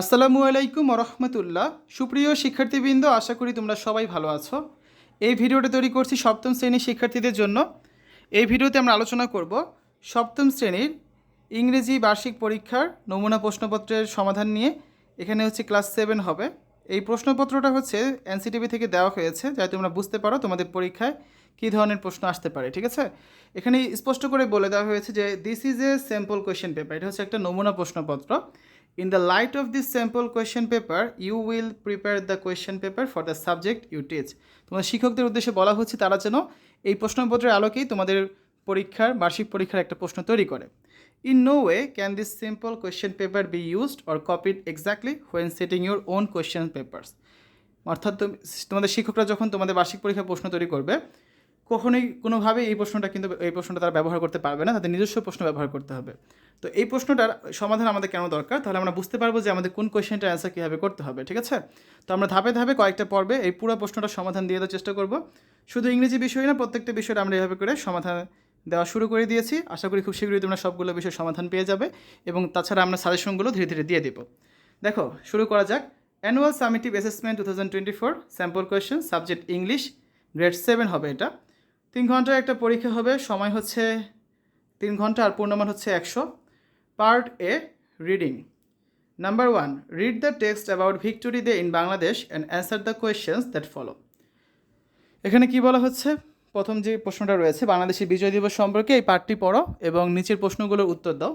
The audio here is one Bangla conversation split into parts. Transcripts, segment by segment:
আসসালামু আলাইকুম রহমতুল্লাহ সুপ্রিয় শিক্ষার্থীবৃন্দ, আশা করি তোমরা সবাই ভালো আছো। এই ভিডিওটা তৈরি করছি সপ্তম শ্রেণির শিক্ষার্থীদের জন্য। এই ভিডিওতে আমরা আলোচনা করব সপ্তম শ্রেণির ইংরেজি বার্ষিক পরীক্ষার নমুনা প্রশ্নপত্রের সমাধান নিয়ে। এখানে হচ্ছে ক্লাস সেভেন হবে। এই প্রশ্নপত্রটা হচ্ছে এনসিটিভি থেকে দেওয়া হয়েছে, যাতে তোমরা বুঝতে পারো তোমাদের পরীক্ষায় কী ধরনের প্রশ্ন আসতে পারে, ঠিক আছে? এখানে স্পষ্ট করে বলে দেওয়া হয়েছে যে this is a sample question paper এটা হচ্ছে একটা নমুনা প্রশ্নপত্র। In the light of this sample question paper you will prepare the question paper for the subject you teach তোমার শিক্ষকদের উদ্দেশ্যে বলা হচ্ছে, তারা যেন এই প্রশ্নপত্রের আলোকেই তোমাদের পরীক্ষার, বার্ষিক পরীক্ষার একটা প্রশ্ন তৈরি করে। In no way can this simple question paper be used or copied exactly when setting your own question papers অর্থাৎ, তোমাদের শিক্ষকরা যখন তোমাদের বার্ষিক পরীক্ষার প্রশ্ন তৈরি করবে কখনোই কোনোভাবে এই প্রশ্নটা কিন্তু, এই প্রশ্নটা তারা ব্যবহার করতে পারবে না, তাদের নিজস্ব প্রশ্ন ব্যবহার করতে হবে। তো এই প্রশ্নটার সমাধান আমাদের কেন দরকার? তাহলে আমরা বুঝতে পারব যে আমাদের কোন কোয়েশ্চেনটার অ্যান্সার কীভাবে করতে হবে, ঠিক আছে? তো আমরা ধাপে ধাপে কয়েকটা পর্বে এই পুরো প্রশ্নটার সমাধান দিয়ে দেওয়ার চেষ্টা করব। শুধু ইংরেজি বিষয় না, প্রত্যেকটা বিষয়টা আমরা এভাবে করে সমাধান দেওয়া শুরু করে দিয়েছি। আশা করি খুব শীঘ্রই তোমরা সবগুলো বিষয়ের সমাধান পেয়ে যাবে এবং তাছাড়া আমরা সাজেশনগুলো ধীরে ধীরে দিয়ে দেবো। দেখো, শুরু করা যাক। Annual summative assessment two thousand twenty four sample question subject English grade seven হবে এটা। তিন ঘণ্টার একটা পরীক্ষা হবে, সময় হচ্ছে তিন ঘণ্টা আর পূর্ণমান হচ্ছে একশো। Part A reading number one read the text about victory day in Bangladesh and answer the questions that follow এখানে কি বলা হচ্ছে? প্রথম যে প্রশ্নটা রয়েছে, বাংলাদেশের বিজয় দিবস সম্পর্কে এই পার্টটি পড়ো এবং নিচের প্রশ্নগুলোর উত্তর দাও।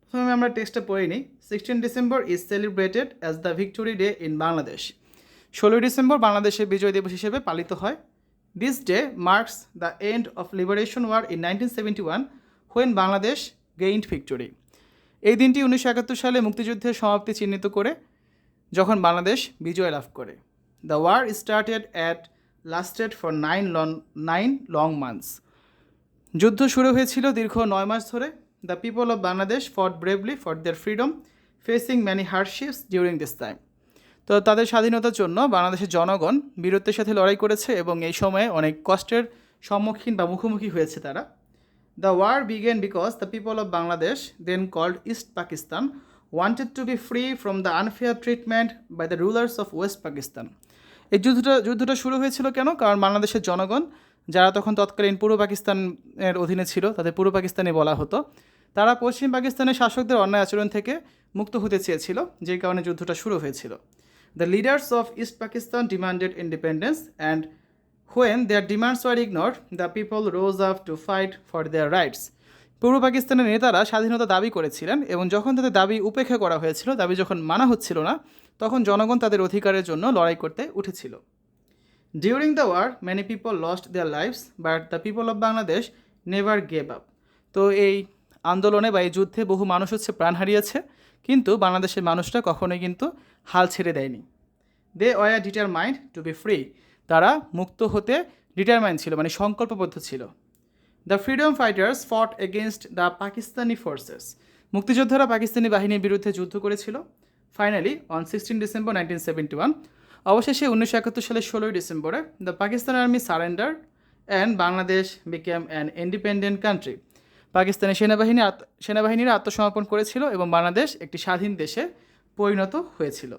প্রথমে আমরা টেক্সটটা পড়ে নিই। Sixteen December is celebrated as the victory day in Bangladesh ষোলোই ডিসেম্বর বাংলাদেশের বিজয় দিবস হিসেবে পালিত হয়। Marks the end of liberation war in nineteen seventy one when Bangladesh gained victory এই দিনটি উনিশশো একাত্তর সালে মুক্তিযুদ্ধের সমাপ্তি চিহ্নিত করে, যখন বাংলাদেশ বিজয় লাভ করে। The war started at lasted for nine long nine long months যুদ্ধ শুরু হয়েছিল দীর্ঘ নয় মাস ধরে। The people of Bangladesh fought bravely for their freedom facing many hardships during this time তো তাদের স্বাধীনতার জন্য বাংলাদেশের জনগণ বীরত্বের সাথে লড়াই করেছে এবং এই সময়ে অনেক কষ্টের সম্মুখীন বা মুখোমুখি হয়েছে তারা। The war began because the people of Bangladesh then called East Pakistan wanted to be free from the unfair treatment by the rulers of West Pakistan এই যুদ্ধটা যুদ্ধটা শুরু হয়েছিল কেন? কারণ বাংলাদেশের জনগণ, যারা তখন তৎকালীন পূর্ব পাকিস্তানের অধীনে ছিল, তাদের পূর্ব পাকিস্তানি বলা হতো, তারা পশ্চিম পাকিস্তানের শাসকদের অন্যায় আচরণ থেকে মুক্ত হতে চেয়েছিল যেই কারণে যুদ্ধটা শুরু হয়েছিল। The leaders of East Pakistan demanded independence and when their demands were ignore the people rose up to fight for their rights পূর্ব পাকিস্তানের নেতারা স্বাধীনতা দাবি করেছিলেন, এবং যখন তাদের দাবি উপেক্ষা করা হয়েছিল, দাবি যখন মানা হচ্ছিল না, তখন জনগণ তাদের অধিকারের জন্য লড়াই করতে উঠেছিল। During the war many people lost their lives but the people of Bangladesh never gave up তো এই আন্দোলনে বা এই যুদ্ধে বহু মানুষ হচ্ছে প্রাণ হারিয়েছে কিন্তু বাংলাদেশের মানুষরা কখনোই কিন্তু হাল ছেড়ে দেয়নি। They were determined to be free তারা মুক্ত হতে ডিটারমাইন্ড ছিল মানে সংকল্পবদ্ধ ছিল। The freedom fighters fought against the Pakistani forces মুক্তিযোদ্ধারা পাকিস্তানি বাহিনীর বিরুদ্ধে যুদ্ধ করেছিল। Finally on sixteen December nineteen seventy one অবশেষে উনিশশো একাত্তর সালের ষোলোই ডিসেম্বরে the Pakistan army surrender and Bangladesh became an independent country Pakistani সেনাবাহিনী সেনাবাহিনীরা আত্মসমর্পণ করেছিল এবং বাংলাদেশ একটি স্বাধীন দেশে পরিণত হয়েছিল।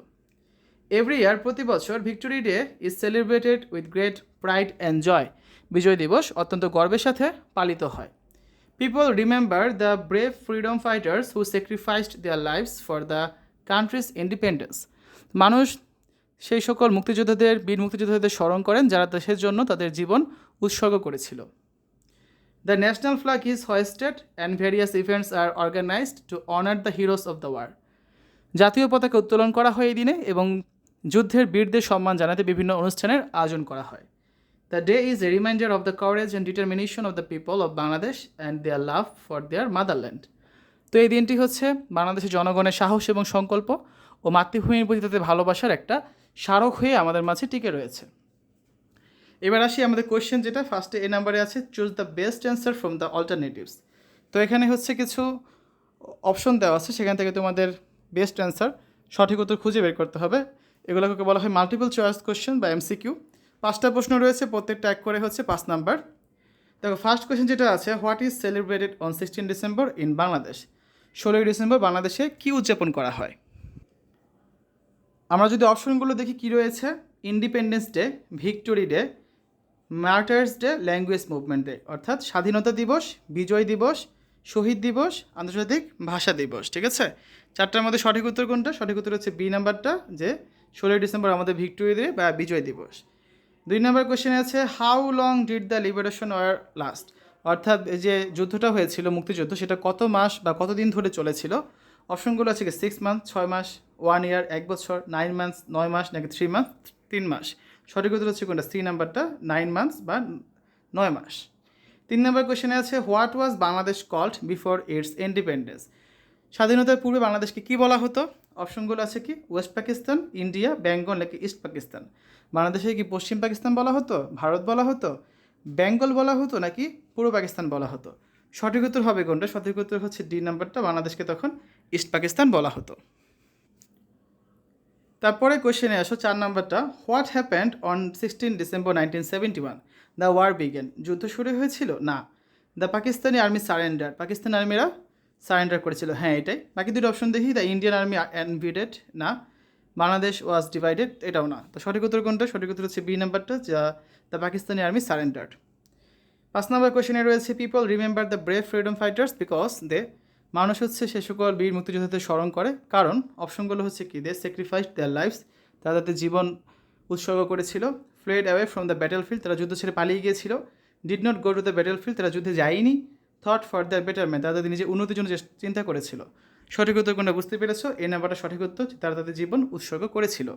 এভরি ইয়ার প্রতি বছর victory day is celebrated with great pride and joy বিজয় দিবস অত্যন্ত গর্বের সাথে পালিত হয়। People remember the brave freedom fighters who sacrificed their lives for the country's independence মানুষ সেই সকল মুক্তিযোদ্ধাদের, বীর মুক্তিযোদ্ধাদের স্মরণ করেন যারা দেশের জন্য তাদের জীবন উৎসর্গ করেছিল। The national flag is hoisted and various events are organized to honour the heroes of the war জাতীয় পতাকা উত্তোলন করা হয় এই দিনে এবং যুদ্ধের বীরদের সম্মান জানাতে বিভিন্ন অনুষ্ঠানের আয়োজন করা হয়। The day is a reminder of the courage and determination of the people of Bangladesh and their love for their motherland তো এই দিনটি হচ্ছে বাংলাদেশের জনগণের সাহস এবং সংকল্প ও মাতৃভূমির প্রতি তাদের ভালোবাসার একটা স্মারক হয়ে আমাদের মাঝে টিকে রয়েছে। এবার আসি আমাদের কোয়েশ্চেন যেটা। ফার্স্টে এ নাম্বারে আছে choose the best answer from the alternatives তো এখানে হচ্ছে কিছু অপশন দেওয়া আছে, সেখান থেকে তোমাদের বেস্ট অ্যান্সার সঠিক উত্তর খুঁজে বের করতে হবে। এগুলোকে বলা হয় মাল্টিপল চয়েস কোয়েশ্চেন বা এমসিকিউ পাঁচটা প্রশ্ন রয়েছে, প্রত্যেকটা এক করে হচ্ছে পাঁচ নাম্বার দেখো ফার্স্ট কোয়েশ্চেন যেটা আছে what is celebrated on sixteen December in Bangladesh ষোলোই ডিসেম্বর বাংলাদেশে কী উদযাপন করা হয়? আমরা যদি অপশনগুলো দেখি, কী রয়েছে? Independence day victory day martyrs day language movement day অর্থাৎ স্বাধীনতা দিবস, বিজয় দিবস, শহীদ দিবস, আন্তর্জাতিক ভাষা দিবস, ঠিক আছে? চারটার মধ্যে সঠিক উত্তর কোনটা? সঠিক উত্তর হচ্ছে বি নাম্বারটা, যে ষোলোই ডিসেম্বর আমাদের ভিক্টোরি ডে বা বিজয় দিবস। দুই নম্বর কোশ্চেনে আছে how long did the liberation war last অর্থাৎ যে যুদ্ধটা হয়েছিল, মুক্তিযুদ্ধ, সেটা কত মাস বা কতদিন ধরে চলেছিল? অপশনগুলো আছে কি সিক্স মান্থ ছয় মাস ওয়ান ইয়ার এক বছর নাইন মান্থস নয় মাস, নাকি থ্রি মান্থ তিন মাস। সঠিক উত্তর হচ্ছে কোনটা? সি নাম্বারটা নাইন মান্থস বা নয় মাস। তিন নম্বর কোশ্চেনে আছে what was Bangladesh called before its independence স্বাধীনতার পূর্বে বাংলাদেশকে কী বলা হতো? অপশনগুলো আছে কি? ওয়েস্ট পাকিস্তান ইন্ডিয়া বেঙ্গল নাকি ইস্ট পাকিস্তান? বাংলাদেশে কি পশ্চিম পাকিস্তান বলা হতো? ভারত বলা হতো? বেঙ্গল বলা হতো নাকি পূর্ব পাকিস্তান বলা হতো? সঠিক উত্তর হবে কোনটা? সঠিক উত্তর হচ্ছে ডি নাম্বারটা বাংলাদেশকে তখন ইস্ট পাকিস্তান বলা হতো। তারপরে কোশ্চেনে আসো, চার নাম্বারটা। What happened on sixteen December nineteen seventy one the war began যুদ্ধ শুরু হয়েছিল? না। The Pakistani army surrender Pakistan আর্মিরা surrender করেছিল। হ্যাঁ এটাই। বাকি দুটো অপশন দেখি। দ্য ইন্ডিয়ান আর্মি অ্যানভিডেড না। বাংলাদেশ ওয়াজ ডিভাইডেড এটাও না। তো সঠিক উত্তর কোনটা? সঠিক উত্তর হচ্ছে বি নাম্বারটা, যা দ্য পাকিস্তানি আর্মি সারেন্ডার্ড পাঁচ নম্বর কোয়েশনে রয়েছে people remember the brave freedom fighters because they মানুষ হচ্ছে সে সকল বীর মুক্তিযোদ্ধাদের স্মরণ করে। কারণ অপশনগুলো হচ্ছে কি? দে স্যাক্রিফাইস দেয়ার লাইফস তারা তাদের জীবন উৎসর্গ করেছিল fled away from the battle field তারা যুদ্ধ ছেড়ে পালিয়ে গিয়েছিল। Did not go to the battle field তারা যুদ্ধে যায়নি। থট ফর দ্য বেটারমেন্ট তারা তাদের নিজের উন্নতির জন্য চিন্তা করেছিল। সঠিক উত্তর কোনটা বুঝতে পেরেছ? এই নাম্বারটা সঠিক উত্তর, তারা তাদের জীবন উৎসর্গ করেছিল।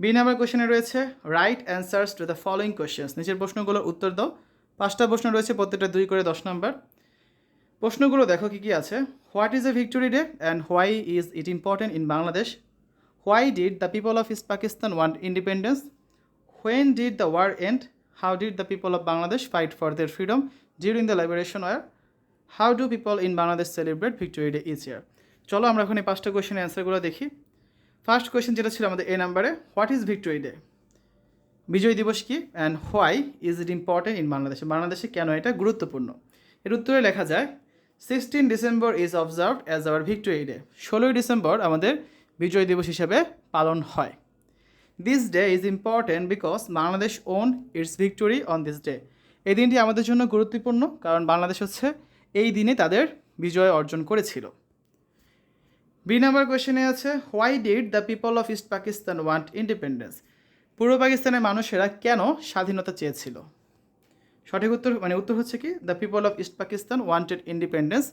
বি নাম্বার কোশ্চেনে রয়েছে write answers to the following questions নিচের প্রশ্নগুলোর উত্তর দাও। পাঁচটা প্রশ্ন রয়েছে, প্রত্যেকটা দুই করে দশ নাম্বার প্রশ্নগুলো দেখো কি কি আছে। What is a victory day and why is it important in Bangladesh why did the people of East Pakistan want independence when did the war end how did the people of Bangladesh fight for their freedom during the liberation war how do people in Bangladesh celebrate victory day each year চলো আমরা এখন এই পাঁচটা কোয়েশনের অ্যান্সারগুলো দেখি। ফার্স্ট কোয়েশ্চেন যেটা ছিল আমাদের এ নাম্বারে হোয়াট ইজ ভিক্টোরি ডে বিজয় দিবস কি? And why is it important in বাংলাদেশে বাংলাদেশে কেন এটা গুরুত্বপূর্ণ? এর উত্তরে লেখা যায় sixteen December is observed as our victory day ষোলোই ডিসেম্বর আমাদের বিজয় দিবস হিসেবে পালন হয়। This day is important because Bangladesh won its victory on this day এই দিনটি আমাদের জন্য গুরুত্বপূর্ণ কারণ বাংলাদেশ হচ্ছে এই দিনে তাদের বিজয় অর্জন করেছিল। বি নাম্বার কোয়েশনে আছে why did the people of East Pakistan want independence পূর্ব পাকিস্তানের মানুষেরা কেন স্বাধীনতা চেয়েছিল? সঠিক উত্তর মানে উত্তর হচ্ছে কি the people of East Pakistan wanted independence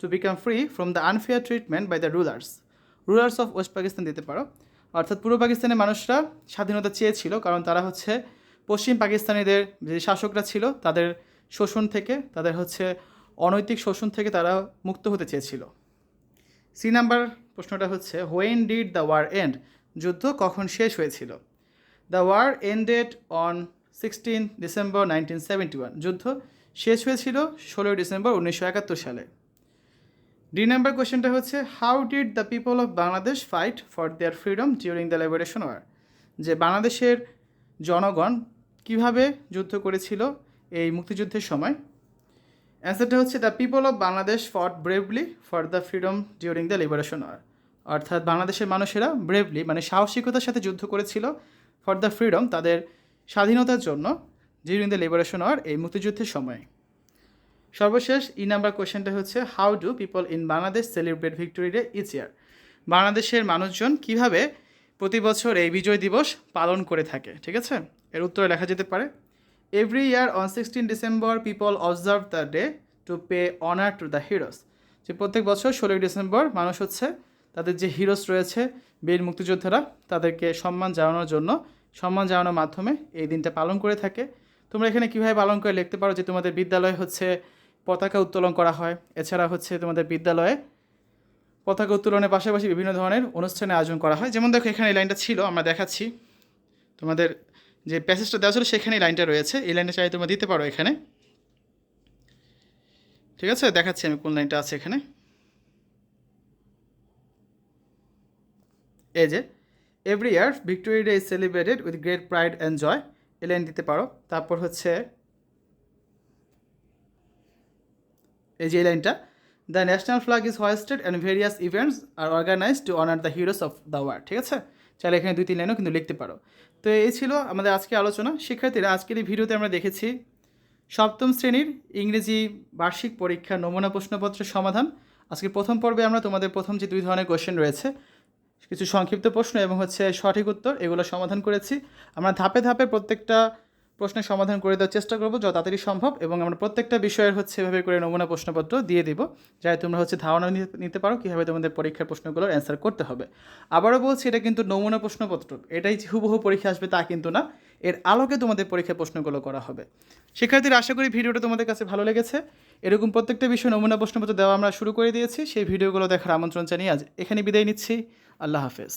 to become free from the unfair treatment by the rulers rulers of West Pakistan দিতে পারো। অর্থাৎ পূর্ব পাকিস্তানের মানুষরা স্বাধীনতা চেয়েছিল, কারণ তারা হচ্ছে পশ্চিম পাকিস্তানিদের যে শাসকরা ছিল, তাদের শোষণ থেকে, তাদের হচ্ছে অনৈতিক শোষণ থেকে তারা মুক্ত হতে চেয়েছিল। সি নাম্বার প্রশ্নটা হচ্ছে when did the war end যুদ্ধ কখন শেষ হয়েছিল? The war ended on sixteen December nineteen seventy one. যুদ্ধ শেষ হয়েছিল ষোলোই ডিসেম্বর উনিশশো একাত্তর সালে। ডি নাম্বার কোয়েশ্চেনটা হচ্ছে how did the people of Bangladesh fight for their freedom during the liberation war যে বাংলাদেশের জনগণ কীভাবে যুদ্ধ করেছিল এই মুক্তিযুদ্ধের সময়। অ্যান্সারটা হচ্ছে the people of Bangladesh fought bravely for the freedom during the liberation war অর্থাৎ বাংলাদেশের মানুষেরা ব্রেভলি মানে সাহসিকতার সাথে যুদ্ধ করেছিল ফর দ্য ফ্রিডম তাদের স্বাধীনতার জন্য ডিউরিং দ্য লিবারেশন ওয়ার এই মুক্তিযুদ্ধের সময়। সর্বশেষ ই নাম্বার কোয়েশ্চেনটা হচ্ছে how do people in Bangladesh celebrate victory day each year বাংলাদেশের মানুষজন কীভাবে প্রতি বছর এই বিজয় দিবস পালন করে থাকে, ঠিক আছে? এর উত্তরে লেখা যেতে পারে every year on sixteen December people observe the day to pay honour to the heroes যে প্রত্যেক বছর ষোলোই ডিসেম্বর মানুষ হচ্ছে তাদের যে হিরোস রয়েছে, বীর মুক্তিযোদ্ধারা, তাদেরকে সম্মান জানানোর জন্য সম্মান জানানোর মাধ্যমে এই দিনটা পালন করে থাকে। তোমরা এখানে কীভাবে পালন করে লিখতে পারো যে তোমাদের বিদ্যালয়ে হচ্ছে পতাকা উত্তোলন করা হয়? এছাড়া হচ্ছে তোমাদের বিদ্যালয়ে পতাকা উত্তোলনের পাশাপাশি বিভিন্ন ধরনের অনুষ্ঠানের আয়োজন করা হয়। যেমন দেখো, এখানে এই লাইনটা ছিল, আমরা দেখাচ্ছি। তোমাদের যে প্যাসেজটা দেওয়া ছিল, সেখানে লাইনটা রয়েছে। এই লাইনটা চাই তোমরা দিতে পারো এখানে। ঠিক আছে? দেখাচ্ছি আমি কোন লাইনটা আছে এখানে। এই যে every year victory day is celebrated with great pride and joy এই লাইন দিতে পারো। তারপর হচ্ছে এই যে লাইনটা। The national flag is hoisted and various events are organize to honour the heroes of the war ঠিক আছে? চাইলে এখানে দুই তিন লাইনও কিন্তু লিখতে পারো। তো এই ছিল আমাদের আজকে আলোচনা। শিক্ষার্থীরা, আজকের এই ভিডিওতে আমরা দেখেছি সপ্তম শ্রেণির ইংরেজি বার্ষিক পরীক্ষা নমুনা প্রশ্নপত্রের সমাধান। আজকে প্রথম পর্বে আমরা তোমাদের প্রথম যে দুই ধরনের কোশ্চেন রয়েছে কিছু সংক্ষিপ্ত প্রশ্ন এবং হচ্ছে সঠিক উত্তর, এগুলো সমাধান করেছি। আমরা ধাপে ধাপে প্রত্যেকটা প্রশ্নের সমাধান করে দেওয়ার চেষ্টা করব যত তাড়াতাড়ি সম্ভব এবং আমরা প্রত্যেকটা বিষয়ের হচ্ছে এভাবে করে নমুনা প্রশ্নপত্র দিয়ে দিব যাই তোমরা হচ্ছে ধারণা নিতে- পারো কীভাবে তোমাদের পরীক্ষার প্রশ্নগুলোর অ্যান্সার করতে হবে। আবারও বলছি, এটা কিন্তু নমুনা প্রশ্নপত্র, এটাই হুবহু পরীক্ষা আসবে তা কিন্তু না। এর আলোকে তোমাদের পরীক্ষা প্রশ্নগুলো করা হবে। শিক্ষার্থীরা, আশা করি ভিডিওটা তোমাদের কাছে ভালো লেগেছে। এরকম প্রত্যেকটা বিষয় নমুনা প্রশ্নপত্র দেওয়া আমরা শুরু করে দিয়েছি। সেই ভিডিওগুলো দেখার আমন্ত্রণ জানিয়ে আজ এখানে বিদায় নিচ্ছি। আল্লাহ হাফেজ।